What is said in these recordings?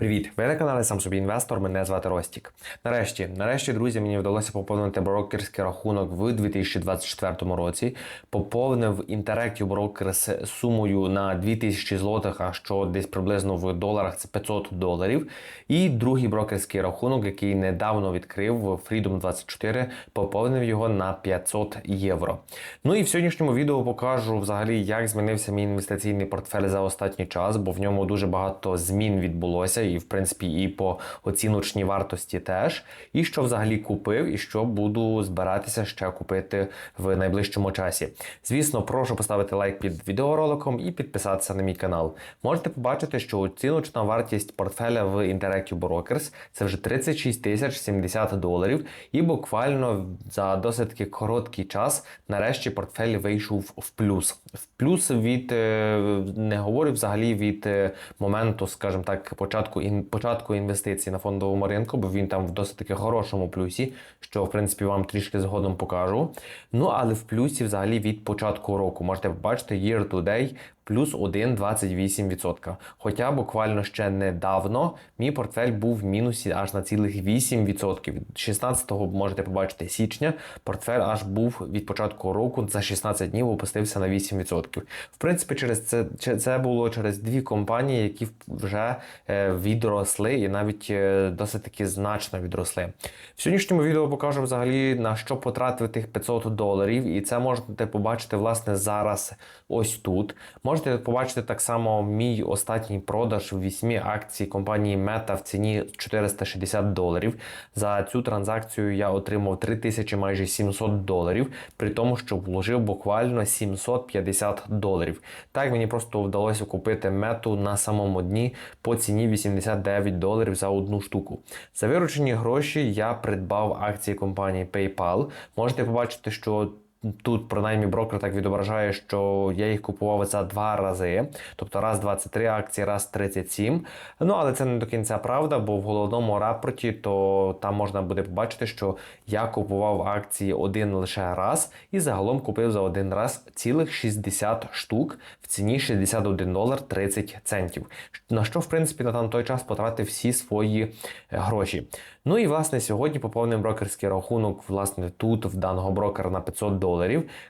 Привіт! Ви на каналі сам собі інвестор. Мене звати Ростік. Нарешті, нарешті, друзі, мені вдалося поповнити брокерський рахунок в 2024 році. Поповнив Interactive Brokers сумою на 2000 злотих, а що десь приблизно в доларах це 500 доларів. І другий брокерський рахунок, який недавно відкрив Freedom 24, поповнив його на 500 євро. Ну і в сьогоднішньому відео покажу взагалі, як змінився мій інвестиційний портфель за останній час, бо в ньому дуже багато змін відбулося, і в принципі і по оціночній вартості теж. І що взагалі купив, і що буду збиратися ще купити в найближчому часі. Звісно, прошу поставити лайк під відеороликом і підписатися на мій канал. Можете побачити, що оціночна вартість портфеля в Interactive Brokers це вже 36 тисяч 70 доларів, і буквально за досить короткий час нарешті портфель вийшов в плюс. В плюс від е, не говорю взагалі від е, моменту, скажімо так, початку ін, початку інвестицій на фондовому ринку, бо він там в досить таки хорошому плюсі, що в принципі вам трішки згодом покажу. Ну але в плюсі взагалі від початку року можете побачити year to day плюс 1,28%. Хоча буквально ще недавно мій портфель був в мінусі аж на цілих 8%. 16-го можете побачити січня, портфель аж був від початку року за 16 днів опустився на 8%. В принципі, через це це було через дві компанії, які вже е, відросли і навіть е, досить таки значно відросли. В сьогоднішньому відео покажу взагалі на що потратив тих 500 доларів, і це можете побачити власне зараз ось тут. Можете побачити так само мій останній продаж в 8 акцій компанії Meta в ціні 460 доларів. За цю транзакцію я отримав 3000 майже 700 доларів, при тому, що вложив буквально 750 доларів. Так мені просто вдалося купити мету на самому дні по ціні 89 доларів за одну штуку. За виручені гроші я придбав акції компанії PayPal. Можете побачити, що Тут, принаймні, брокер так відображає, що я їх купував за два рази. Тобто раз 23 акції, раз 37. Ну, але це не до кінця правда, бо в головному рапорті то там можна буде побачити, що я купував акції один лише раз і загалом купив за один раз цілих 60 штук в ціні 61 долар 30 центів. На що, в принципі, на той час потратив всі свої гроші. Ну і власне сьогодні поповнив брокерський рахунок, власне, тут в даного брокера на 500 доларів.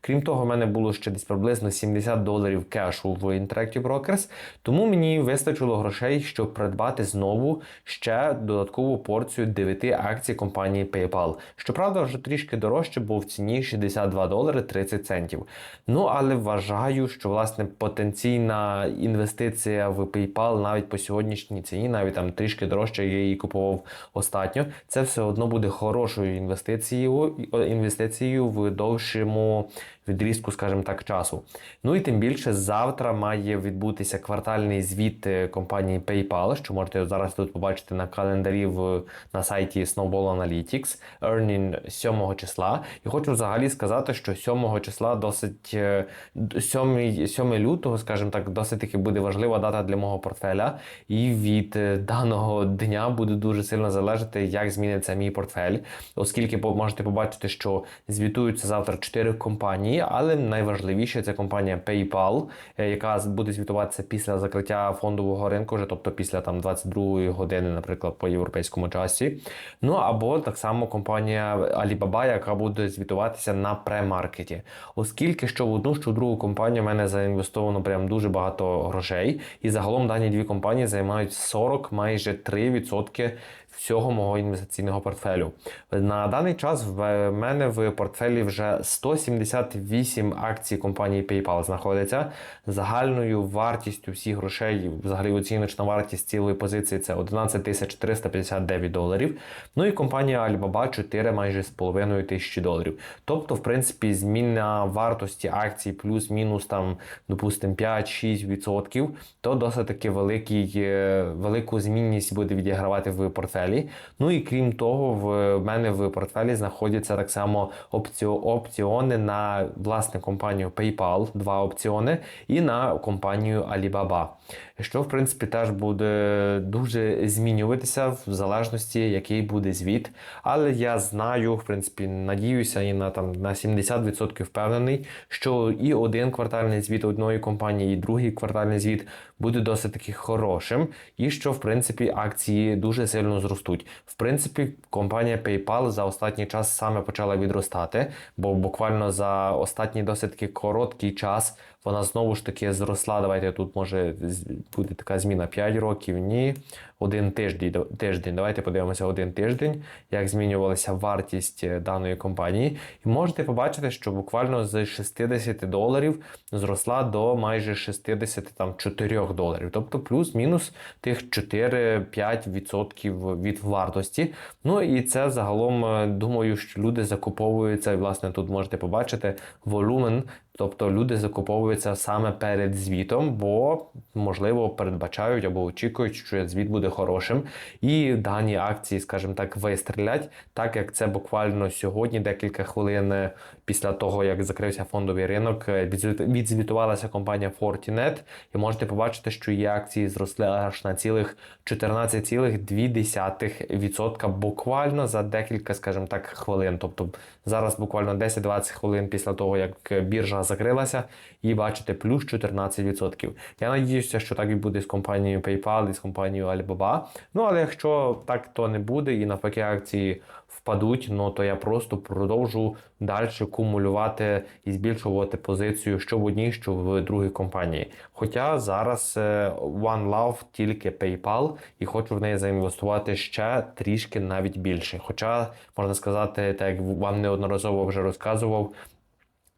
Крім того, в мене було ще десь приблизно 70 доларів кешу в Interactive Brokers, тому мені вистачило грошей, щоб придбати знову ще додаткову порцію 9 акцій компанії PayPal. Щоправда, вже трішки дорожче, бо в ціні 62 долари 30 центів. Ну, але вважаю, що власне потенційна інвестиція в PayPal навіть по сьогоднішній ціні, навіть там трішки дорожче, я її купував остатньо. Це все одно буде хорошою інвестицією, інвестицією в довшому відрізку, скажімо так, часу. Ну і тим більше завтра має відбутися квартальний звіт е, компанії PayPal, що можете зараз тут побачити на календарі в, на сайті Snowball Analytics, earning 7 числа. І хочу взагалі сказати, що 7 числа досить 7, 7 лютого, скажімо так, досить таки буде важлива дата для мого портфеля. І від е, даного дня буде дуже сильно залежати, як зміниться мій портфель, оскільки можете побачити, що звітуються завтра 4 компанії, але найважливіше це компанія PayPal, е, яка буде звітуватися після закриття фондового ринку, вже тобто після там 22 години, наприклад, по європейському часі. Ну або так само компанія Alibaba, яка буде звітуватися на премаркеті. Оскільки що в одну, що в другу компанію в мене заінвестовано прям дуже багато грошей, і загалом дані дві компанії займають 40 майже 3% всього мого інвестиційного портфелю. На даний час в мене в портфелі вже 178 акцій компанії PayPal знаходиться. Загальною вартістю всіх грошей, взагалі оціночна вартість цілої позиції це 11 359 доларів. Ну і компанія Alibaba 4 майже з половиною тисячі доларів. Тобто, в принципі, зміна вартості акцій плюс-мінус там, допустимо, 5-6%, то досить таки великий, велику змінність буде відігравати в портфелі. Портфелі. Ну і крім того, в мене в портфелі знаходяться так само опціо, опціони на власне компанію PayPal, два опціони, і на компанію Alibaba. Що в принципі теж буде дуже змінюватися в залежності, який буде звіт. Але я знаю, в принципі, надіюся і на там на 70% впевнений, що і один квартальний звіт одної компанії, і другий квартальний звіт буде досить таки хорошим, і що в принципі акції дуже сильно зростуть. В принципі, компанія PayPal за останній час саме почала відростати, бо буквально за останній досить короткий час вона знову ж таки зросла. Давайте тут може буде така зміна 5 років. Ні, один тиждень. тиждень. Давайте подивимося один тиждень, як змінювалася вартість е, даної компанії. І можете побачити, що буквально з 60 доларів зросла до майже 64 доларів. Тобто плюс-мінус тих 4-5% від вартості. Ну і це загалом е, думаю, що люди закуповуються. І власне тут можете побачити волюмен. Тобто люди закуповуються саме перед звітом, бо можливо передбачають або очікують, що звіт буде хорошим, і дані акції, скажімо так, вистрілять, так як це буквально сьогодні, декілька хвилин е, після того, як закрився фондовий ринок, е, відзвітувалася компанія Fortinet, і можете побачити, що її акції зросли аж на цілих 14,2% буквально за декілька, скажімо так, хвилин. Тобто зараз буквально 10-20 хвилин після того, як біржа закрилася, і бачите плюс 14%. Я надіюся, що так і буде з компанією PayPal і з компанією Alibaba. Ну але якщо так то не буде, і навпаки акції впадуть, ну то я просто продовжу далі кумулювати і збільшувати позицію що в одній, що в другій компанії. Хоча зараз е, One Love тільки PayPal, і хочу в неї заінвестувати ще трішки навіть більше. Хоча можна сказати, так як вам неодноразово вже розказував.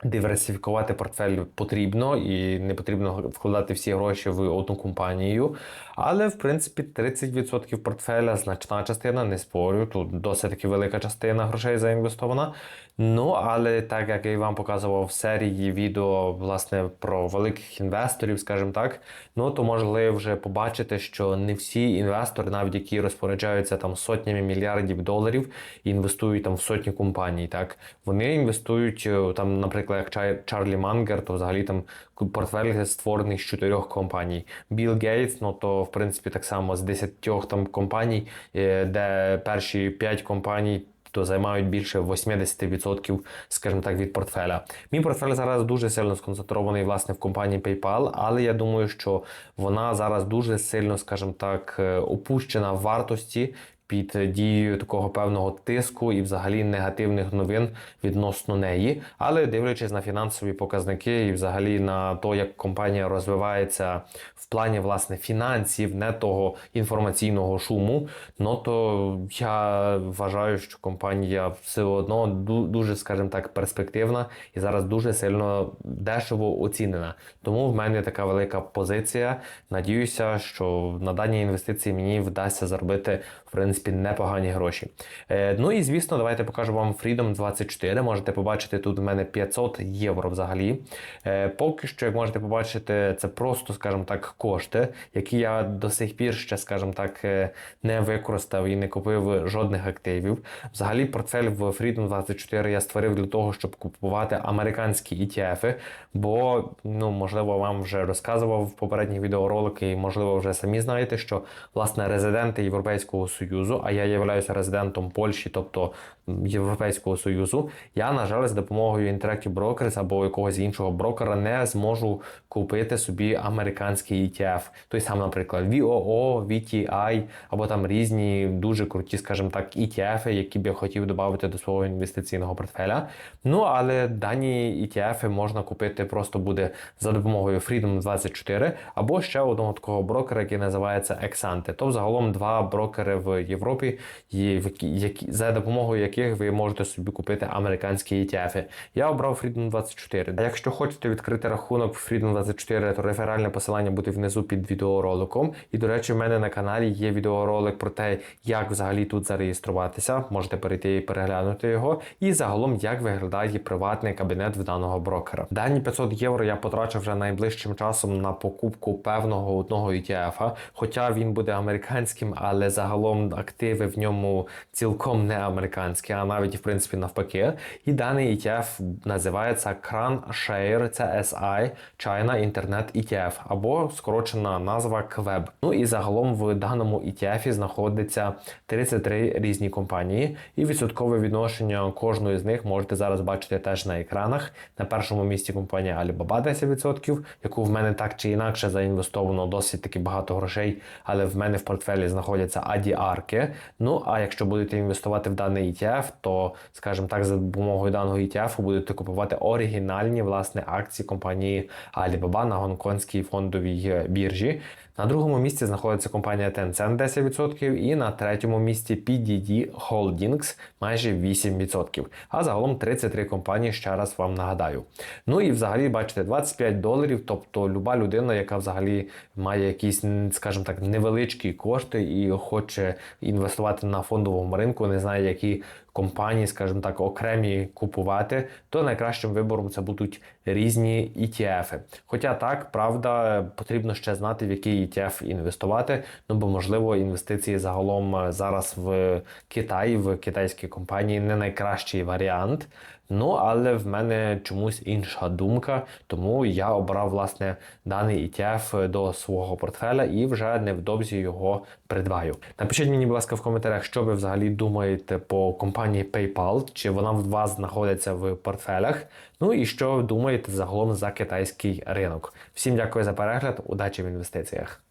Диверсифікувати портфель потрібно і не потрібно вкладати всі гроші в одну компанію. Але в принципі 30% портфеля значна частина, не спорю. Тут досить таки велика частина грошей заінвестована. Ну але так як я і вам показував в серії відео власне про великих інвесторів, скажімо так, ну то можливо вже побачити, що не всі інвестори, навіть які розпоряджаються там сотнями мільярдів доларів, інвестують там в сотні компаній. Так вони інвестують е, там, наприклад, як Чарлі Мангер, то взагалі там портфель створений з чотирьох компаній. Білл Гейтс, ну то в принципі так само з десятьох там компаній, е, де перші п'ять компаній. То займають більше 80%, скажімо так, від портфеля. Мій портфель зараз дуже сильно сконцентрований власне в компанії PayPal, але я думаю, що вона зараз дуже сильно, скажімо так, е, опущена в вартості під дією такого певного тиску і взагалі негативних новин відносно неї. Але дивлячись на фінансові показники і взагалі на те, як компанія розвивається в плані власне фінансів, не того інформаційного шуму, ну то я вважаю, що компанія все одно ду- дуже, скажімо так, перспективна і зараз дуже сильно дешево оцінена. Тому в мене така велика позиція. Надіюся, що на дані інвестиції мені вдасться заробити в принципі непогані гроші. Е, ну і звісно, давайте покажу вам Freedom 24. Можете побачити тут в мене 500 євро взагалі. Е, поки що, як можете побачити, це просто, скажімо так, кошти, які я до сих пір ще, скажімо так, е, не використав і не купив жодних активів. Взагалі, портфель в Freedom 24 я створив для того, щоб купувати американські ETF, бо ну можливо вам вже розказував в попередніх відеороликах, і можливо вже самі знаєте, що власне резиденти Європейського Союзу, а я являюся резидентом Польщі, тобто Європейського Союзу, я на жаль з допомогою Interactive Brokers або якогось іншого брокера не зможу купити собі американський ETF. Той сам, наприклад, VOO, VTI, або там різні дуже круті, скажімо так, ETF, які б я хотів додати до свого інвестиційного портфеля. Ну але дані ETF можна купити просто буде за допомогою Freedom 24 або ще одного такого брокера, який називається Exante. То загалом два брокери в Європі, є- в які- за допомогою яких ви можете собі купити американські ETF. Я обрав Freedom 24. А якщо хочете відкрити рахунок Freedom 24, то реферальне посилання буде внизу під відеороликом. І, до речі, в мене на каналі є відеоролик про те, як взагалі тут зареєструватися. Можете перейти і переглянути його. І загалом, як виглядає приватний кабінет в даного брокера. Дані 500 євро я потрачу вже найближчим часом на покупку певного одного ETF, хоча він буде американським, але загалом активи в ньому цілком не американські, а навіть в принципі навпаки. І даний ETF називається CRAN Share CSI China Internet ETF або скорочена назва КВЕБ. Ну і загалом в даному ETF знаходиться 33 різні компанії, і відсоткове відношення кожної з них можете зараз бачити теж на екранах. На першому місці компанія Alibaba 10%, яку в мене так чи інакше заінвестовано досить таки багато грошей, але в мене в портфелі знаходяться ADR-ки. Ну а якщо будете інвестувати в даний ETF, то, скажімо так, за допомогою даного ETF будете купувати оригінальні власне акції компанії Alibaba на гонконгській фондовій біржі. На другому місці знаходиться компанія Tencent 10% і на третьому місці PDD Holdings майже 8%. А загалом 33 компанії, ще раз вам нагадаю. Ну і взагалі бачите 25 доларів, тобто люба людина, яка взагалі має якісь, скажімо так, невеличкі кошти і хоче інвестувати на фондовому ринку, не знає, які компанії, скажімо так, окремі купувати, то найкращим вибором це будуть різні ETF. Хоча так, правда, потрібно ще знати, в який ETF інвестувати. Ну бо можливо інвестиції загалом зараз в Китай, в китайські компанії не найкращий варіант. Ну, але в мене чомусь інша думка, тому я обрав власне даний ETF до свого портфеля і вже невдовзі його придбаю. Напишіть мені, будь ласка, в коментарях, що ви взагалі думаєте по компанії PayPal, чи вона у вас знаходиться в портфелях. Ну і що ви думаєте загалом за китайський ринок. Всім дякую за перегляд, удачі в інвестиціях.